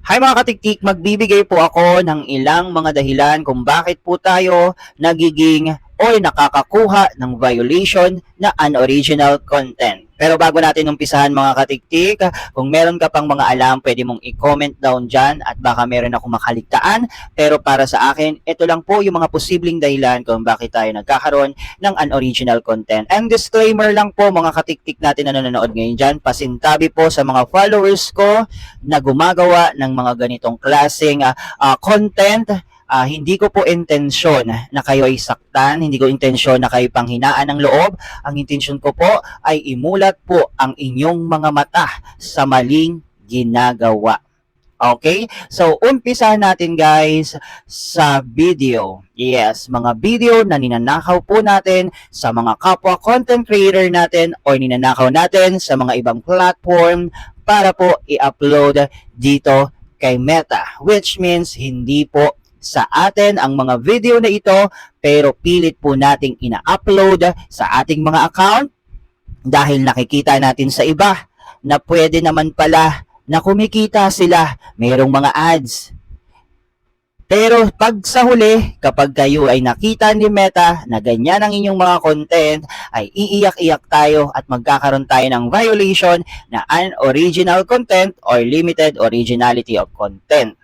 Hi mga katiktik, magbibigay po ako ng ilang mga dahilan kung bakit po tayo nagiging o nakakakuha ng violation na unoriginal content. Pero bago natin umpisahan mga katiktik, kung meron ka pang mga alam, pwede mong i-comment down dyan at baka meron akong makaligtaan. Pero para sa akin, ito lang po yung mga posibleng dahilan kung bakit tayo nagkakaroon ng unoriginal content. And disclaimer lang po mga katiktik natin na nanonood ngayon dyan, pasintabi po sa mga followers ko na gumagawa ng mga ganitong klaseng ah, content Ah, hindi ko po intensyon na kayo ay saktan, hindi ko intensyon na kayo panghinaan ng loob. Ang intensyon ko po ay imulat po ang inyong mga mata sa maling ginagawa. Okay? So, umpisahan natin guys sa video. Yes, mga video na ninanakaw po natin sa mga kapwa content creator natin o ninanakaw natin sa mga ibang platform para po i-upload dito kay Meta. Which means hindi po sa atin ang mga video na ito pero pilit po nating ina-upload sa ating mga account dahil nakikita natin sa iba na pwede naman pala na kumikita sila mayroong mga ads. Pero pag sa huli, kapag kayo ay nakita ni Meta na ganyan ang inyong mga content, ay iiyak-iyak tayo at magkakaroon tayo ng violation na unoriginal content or limited originality of content.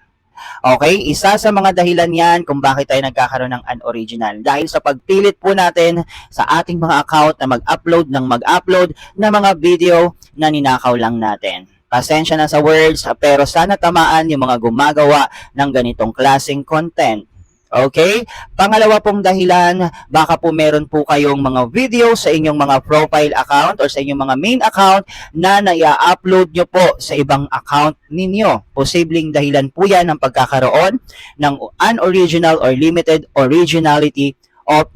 Okay, isa sa mga dahilan yan kung bakit tayo nagkakaroon ng unoriginal. Dahil sa pagpilit po natin sa ating mga account na mag-upload ng mag-upload na mga video na ninakaw lang natin. Pasensya na sa words, pero sana tamaan yung mga gumagawa ng ganitong klaseng content. Okay? Pangalawa pong dahilan, baka po meron po kayong mga video sa inyong mga profile account or sa inyong mga main account na naia-upload nyo po sa ibang account ninyo. Posibleng dahilan po yan ng pagkakaroon ng unoriginal or limited originality of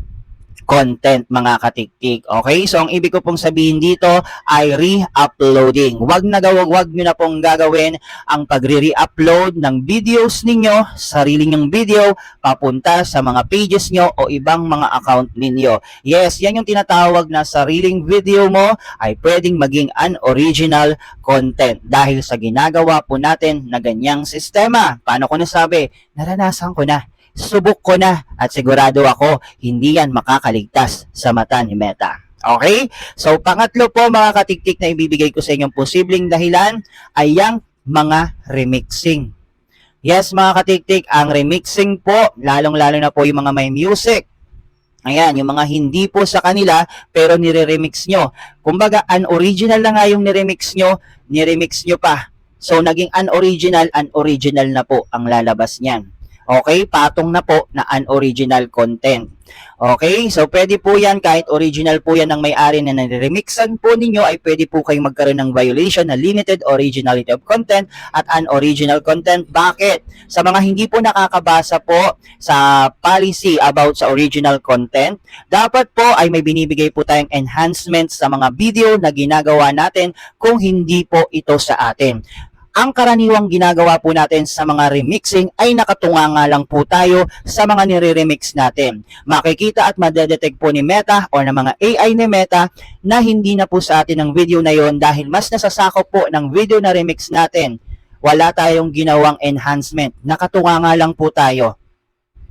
content mga katiktik. Okay? So, ang ibig ko pong sabihin dito ay re-uploading. Huwag na gawag, wag nyo na pong gagawin ang pagre-re-upload ng videos ninyo, sarili nyong video, papunta sa mga pages nyo o ibang mga account ninyo. Yes, yan yung tinatawag na sariling video mo ay pwedeng maging unoriginal content dahil sa ginagawa po natin na ganyang sistema. Paano ko nasabi? Naranasan ko na. Subok ko na at sigurado ako hindi yan makakaligtas sa mata ni Meta. Okay? So, pangatlo po mga katiktik na ibibigay ko sa inyong posibleng dahilan ay yung mga remixing. Yes, mga katiktik, ang remixing po, lalong-lalo na po yung mga may music. Ayan, yung mga hindi po sa kanila, pero nire-remix nyo. Kumbaga, unoriginal na nga yung niremix nyo, niremix nyo pa. So, naging unoriginal, unoriginal na po ang lalabas niyan. Okay, patong na po na unoriginal content. Okay, so pwede po yan kahit original po yan ng may-ari na nare-remixan po ninyo ay pwede po kayong magkaroon ng violation na limited originality of content at unoriginal content. Bakit? Sa mga hindi po nakakabasa po sa policy about sa original content, dapat po ay may binibigay po tayong enhancements sa mga video na ginagawa natin kung hindi po ito sa atin ang karaniwang ginagawa po natin sa mga remixing ay nakatunga nga lang po tayo sa mga nire-remix natin. Makikita at madedetect po ni Meta o ng mga AI ni Meta na hindi na po sa atin ang video na yon dahil mas nasasakop po ng video na remix natin. Wala tayong ginawang enhancement. Nakatunga nga lang po tayo.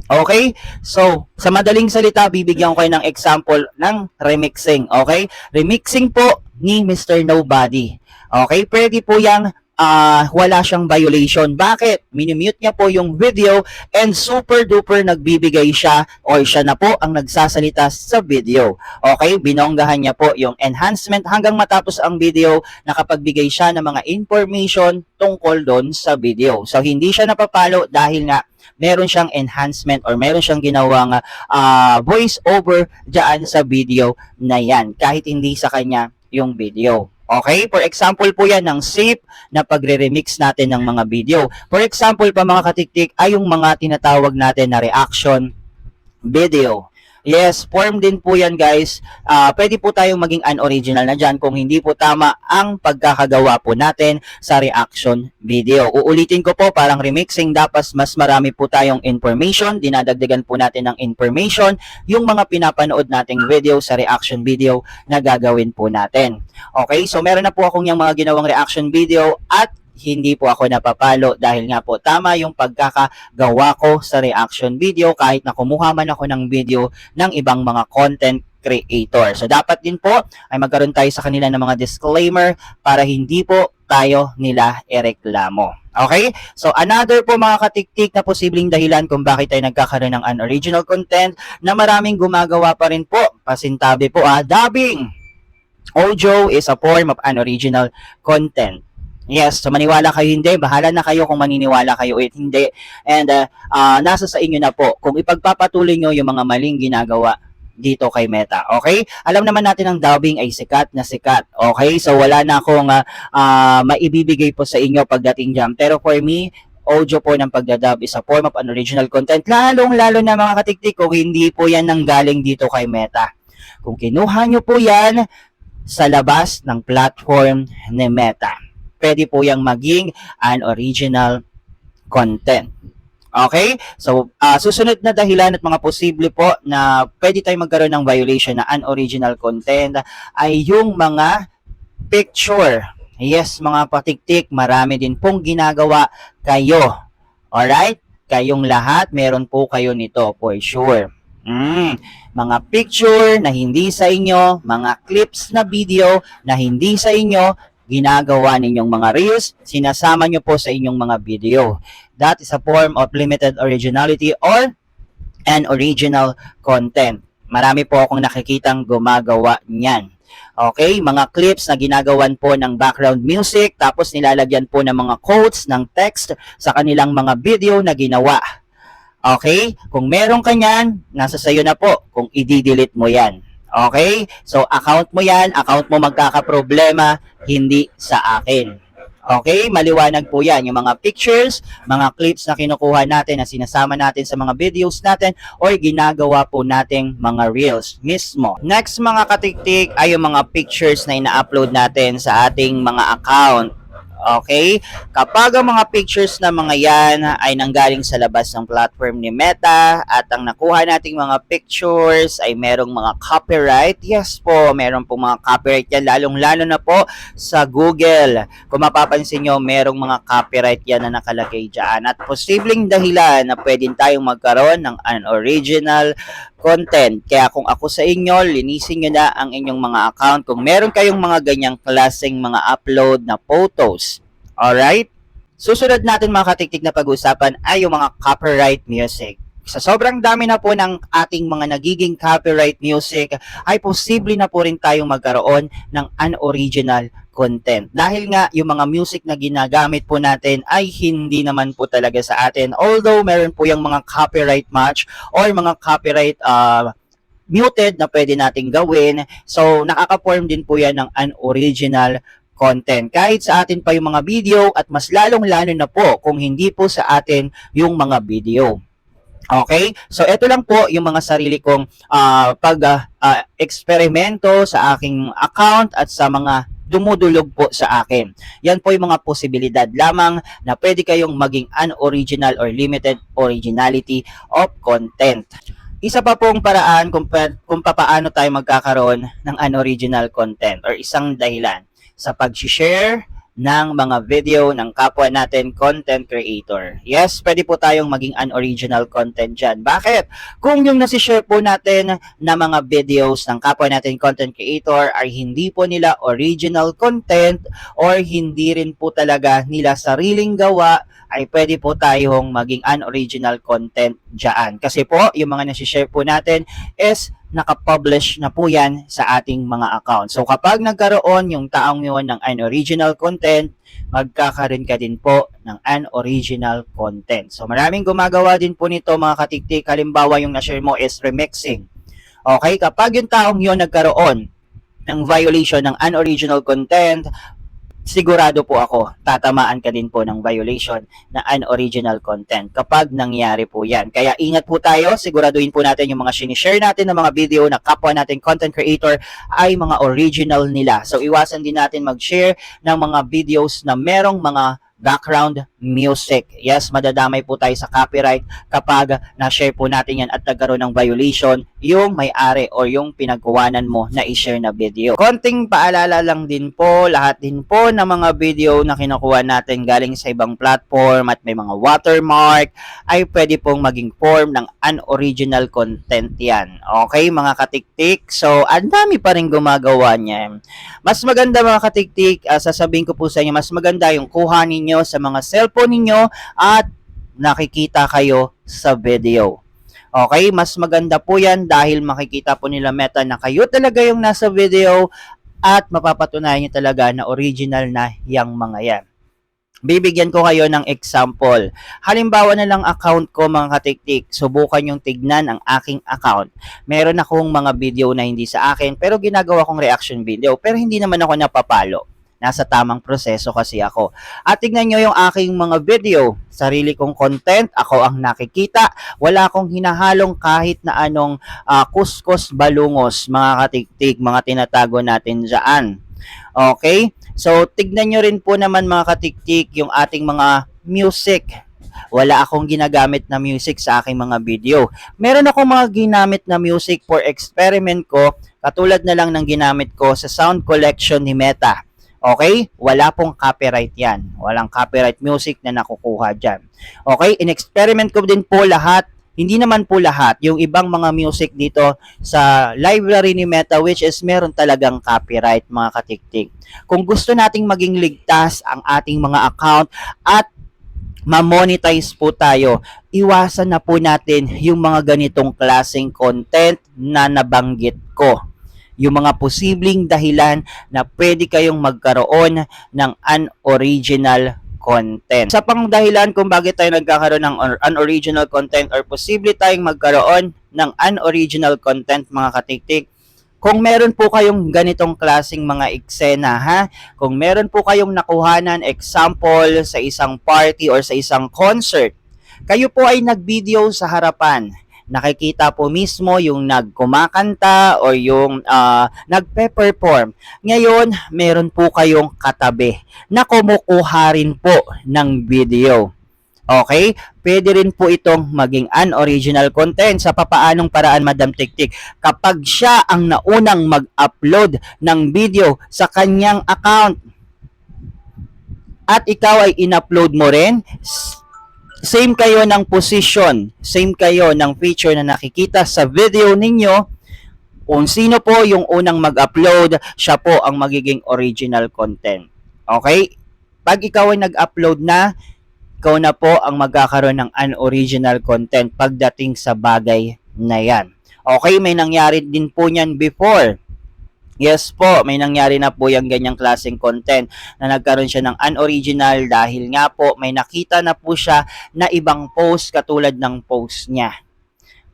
Okay? So, sa madaling salita, bibigyan ko kayo ng example ng remixing. Okay? Remixing po ni Mr. Nobody. Okay? Pwede po yung ah wala siyang violation. Bakit? Minimute niya po yung video and super duper nagbibigay siya or siya na po ang nagsasalita sa video. Okay? Binonggahan niya po yung enhancement hanggang matapos ang video nakapagbigay siya ng mga information tungkol doon sa video. So, hindi siya napapalo dahil nga meron siyang enhancement or meron siyang ginawang ah, voice over dyan sa video na yan kahit hindi sa kanya yung video. Okay? For example po yan ng safe na pagre-remix natin ng mga video. For example pa mga katiktik ay yung mga tinatawag natin na reaction video. Yes, form din po yan guys. Ah, pwede po tayong maging unoriginal na dyan kung hindi po tama ang pagkakagawa po natin sa reaction video. Uulitin ko po, parang remixing, dapat mas marami po tayong information, dinadagdagan po natin ng information, yung mga pinapanood nating video sa reaction video na gagawin po natin. Okay, so meron na po akong yung mga ginawang reaction video at hindi po ako napapalo dahil nga po tama yung pagkakagawa ko sa reaction video kahit na kumuha man ako ng video ng ibang mga content creator. So dapat din po ay magkaroon tayo sa kanila ng mga disclaimer para hindi po tayo nila ereklamo. Okay? So another po mga katiktik na posibleng dahilan kung bakit tayo nagkakaroon ng unoriginal content na maraming gumagawa pa rin po. Pasintabi po ah, dubbing. Audio is a form of unoriginal content. Yes, so maniwala kayo hindi, bahala na kayo kung maniniwala kayo o hindi. And uh, uh, nasa sa inyo na po kung ipagpapatuloy nyo yung mga maling ginagawa dito kay Meta. Okay? Alam naman natin ang dubbing ay sikat na sikat. Okay? So wala na akong uh, uh, maibibigay po sa inyo pagdating dyan. Pero for me, audio po ng pagdadub is a form of unoriginal content. Lalong-lalo na mga katiktik kung hindi po yan nanggaling dito kay Meta. Kung kinuha nyo po yan sa labas ng platform ni Meta, pwede po yung maging an original content. Okay? So, ah, susunod na dahilan at mga posible po na pwede tayo magkaroon ng violation na unoriginal content ay yung mga picture. Yes, mga patiktik, marami din pong ginagawa kayo. Alright? Kayong lahat, meron po kayo nito for sure. Mm, mga picture na hindi sa inyo, mga clips na video na hindi sa inyo, ginagawa ninyong mga reels, sinasama nyo po sa inyong mga video. That is a form of limited originality or an original content. Marami po akong nakikitang gumagawa niyan. Okay, mga clips na ginagawan po ng background music, tapos nilalagyan po ng mga quotes ng text sa kanilang mga video na ginawa. Okay? Kung meron ka niyan, nasa sayo na po kung i-delete mo yan. Okay? So, account mo yan, account mo magkakaproblema, hindi sa akin. Okay? Maliwanag po yan. Yung mga pictures, mga clips na kinukuha natin, na sinasama natin sa mga videos natin, or ginagawa po nating mga reels mismo. Next mga katiktik ay yung mga pictures na ina-upload natin sa ating mga account. Okay? Kapag ang mga pictures na mga yan ay nanggaling sa labas ng platform ni Meta at ang nakuha nating mga pictures ay merong mga copyright, yes po, meron po mga copyright yan, lalong-lalo na po sa Google. Kung mapapansin nyo, merong mga copyright yan na nakalagay dyan. At posibleng dahilan na pwedeng tayong magkaroon ng unoriginal content. Kaya kung ako sa inyo, linisin nyo na ang inyong mga account kung meron kayong mga ganyang klaseng mga upload na photos. Alright? Susunod natin mga katiktik na pag-usapan ay yung mga copyright music. Sa sobrang dami na po ng ating mga nagiging copyright music, ay posible na po rin tayong magkaroon ng unoriginal content. Dahil nga yung mga music na ginagamit po natin ay hindi naman po talaga sa atin. Although meron po yung mga copyright match or mga copyright uh, muted na pwede nating gawin. So nakaka-form din po yan ng unoriginal content. Kahit sa atin pa yung mga video at mas lalong-lalo na po kung hindi po sa atin yung mga video. Okay? So, ito lang po yung mga sarili kong uh, pag-eksperimento uh, uh, sa aking account at sa mga dumudulog po sa akin. Yan po yung mga posibilidad lamang na pwede kayong maging unoriginal or limited originality of content. Isa pa pong paraan kung, pa, kung paano tayo magkakaroon ng unoriginal content or isang dahilan sa pag-share ng mga video ng kapwa natin content creator. Yes, pwede po tayong maging unoriginal content dyan. Bakit? Kung yung nasishare po natin na mga videos ng kapwa natin content creator ay hindi po nila original content or hindi rin po talaga nila sariling gawa, ay pwede po tayong maging unoriginal content dyan. Kasi po, yung mga nasishare po natin is nakapublish na po yan sa ating mga account. So kapag nagkaroon yung taong yun ng unoriginal content, magkakaroon ka din po ng unoriginal content. So maraming gumagawa din po nito mga katiktik. Halimbawa yung na-share mo is remixing. Okay, kapag yung taong yun nagkaroon ng violation ng unoriginal content, sigurado po ako, tatamaan ka din po ng violation na unoriginal content kapag nangyari po yan. Kaya ingat po tayo, siguraduhin po natin yung mga sinishare natin ng mga video na kapwa natin content creator ay mga original nila. So iwasan din natin mag-share ng mga videos na merong mga background music. Yes, madadamay po tayo sa copyright kapag na-share po natin yan at nagkaroon ng violation yung may-ari or yung pinagkuwanan mo na i-share na video. Konting paalala lang din po, lahat din po ng mga video na kinukuha natin galing sa ibang platform at may mga watermark ay pwede pong maging form ng unoriginal content yan. Okay, mga katiktik? So, ang dami pa rin gumagawa niya. Mas maganda mga katiktik, uh, sasabihin ko po sa inyo, mas maganda yung kuha ninyo sa mga cellphone ninyo at nakikita kayo sa video. Okay, mas maganda po yan dahil makikita po nila meta na kayo talaga yung nasa video at mapapatunayan nyo talaga na original na yung mga yan. Bibigyan ko kayo ng example. Halimbawa na lang account ko mga katiktik, subukan yung tignan ang aking account. Meron akong mga video na hindi sa akin pero ginagawa kong reaction video pero hindi naman ako napapalo. Nasa tamang proseso kasi ako. At tignan nyo yung aking mga video. Sarili kong content, ako ang nakikita. Wala akong hinahalong kahit na anong uh, kuskus balungos, mga katiktik, mga tinatago natin dyan. Okay? So, tignan nyo rin po naman mga katiktik yung ating mga music. Wala akong ginagamit na music sa aking mga video. Meron akong mga ginamit na music for experiment ko, katulad na lang ng ginamit ko sa sound collection ni Meta. Okay? Wala pong copyright yan. Walang copyright music na nakukuha dyan. Okay? In-experiment ko din po lahat. Hindi naman po lahat. Yung ibang mga music dito sa library ni Meta which is meron talagang copyright mga katiktik. Kung gusto nating maging ligtas ang ating mga account at ma-monetize po tayo, iwasan na po natin yung mga ganitong klaseng content na nabanggit ko yung mga posibleng dahilan na pwede kayong magkaroon ng unoriginal content. Sa pang dahilan kung bakit tayo nagkakaroon ng unoriginal content or posible tayong magkaroon ng unoriginal content mga katiktik, kung meron po kayong ganitong klasing mga eksena ha, kung meron po kayong nakuhanan example sa isang party or sa isang concert, kayo po ay nag-video sa harapan nakikita po mismo yung nagkumakanta or yung uh, nagpe-perform. Ngayon, meron po kayong katabi na kumukuha rin po ng video. Okay? Pwede rin po itong maging unoriginal content sa papaanong paraan, Madam Tiktik. Kapag siya ang naunang mag-upload ng video sa kanyang account at ikaw ay in-upload mo rin, same kayo ng position, same kayo ng feature na nakikita sa video ninyo, kung sino po yung unang mag-upload, siya po ang magiging original content. Okay? Pag ikaw ay nag-upload na, ikaw na po ang magkakaroon ng unoriginal content pagdating sa bagay na yan. Okay, may nangyari din po niyan before Yes po, may nangyari na po yung ganyang klaseng content na nagkaroon siya ng unoriginal dahil nga po may nakita na po siya na ibang post katulad ng post niya.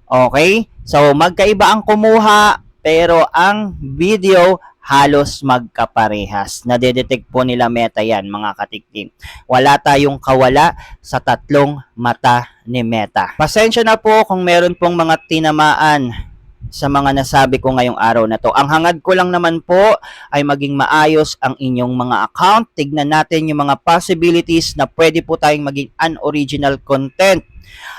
Okay? So magkaiba ang kumuha pero ang video halos magkaparehas. Nadedetect po nila meta yan mga katiktim. Wala tayong kawala sa tatlong mata ni meta. Pasensya na po kung meron pong mga tinamaan sa mga nasabi ko ngayong araw na to. Ang hangad ko lang naman po ay maging maayos ang inyong mga account. Tignan natin yung mga possibilities na pwede po tayong maging unoriginal content.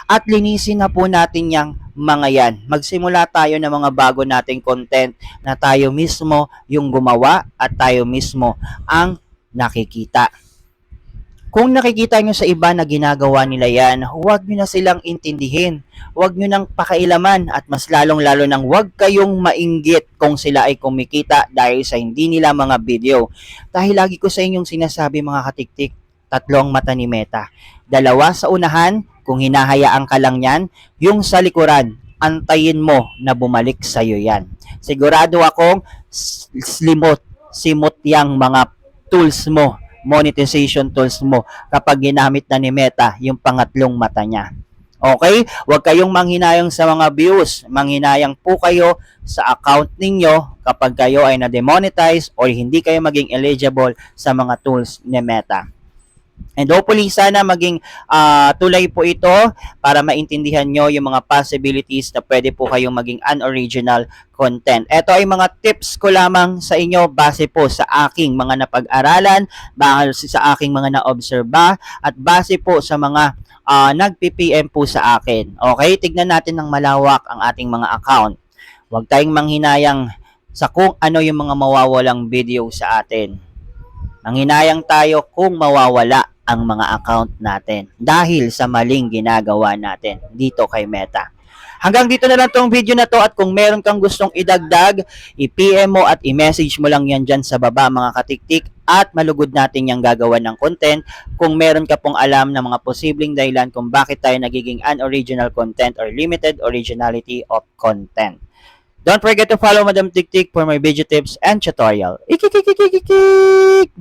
At linisin na po natin yung mga yan. Magsimula tayo ng mga bago nating content na tayo mismo yung gumawa at tayo mismo ang nakikita. Kung nakikita nyo sa iba na ginagawa nila yan, huwag nyo na silang intindihin. Huwag nyo nang pakailaman at mas lalong-lalo nang huwag kayong mainggit kung sila ay kumikita dahil sa hindi nila mga video. Dahil lagi ko sa inyong sinasabi mga katiktik, tatlong mata ni Meta. Dalawa sa unahan, kung hinahayaan ka lang yan, yung sa likuran, antayin mo na bumalik sa iyo yan. Sigurado akong slimot, simot yang mga tools mo monetization tools mo kapag ginamit na ni Meta yung pangatlong mata niya. Okay? Huwag kayong manghinayang sa mga views. Manghinayang po kayo sa account ninyo kapag kayo ay na-demonetize or hindi kayo maging eligible sa mga tools ni Meta. And hopefully, sana maging uh, tulay po ito para maintindihan nyo yung mga possibilities na pwede po kayong maging unoriginal content. Ito ay mga tips ko lamang sa inyo base po sa aking mga napag-aralan, base sa aking mga na-obserba, at base po sa mga uh, nag-PPM po sa akin. Okay, tignan natin ng malawak ang ating mga account. Huwag tayong manghinayang sa kung ano yung mga mawawalang video sa atin. Manghinayang tayo kung mawawala ang mga account natin dahil sa maling ginagawa natin dito kay Meta. Hanggang dito na lang tong video na to at kung meron kang gustong idagdag, i-PM mo at i-message mo lang yan dyan sa baba mga katiktik at malugod natin yung gagawa ng content kung meron ka pong alam ng mga posibleng dahilan kung bakit tayo nagiging unoriginal content or limited originality of content. Don't forget to follow Madam Tiktik for my video tips and tutorial. Ikikikikikik!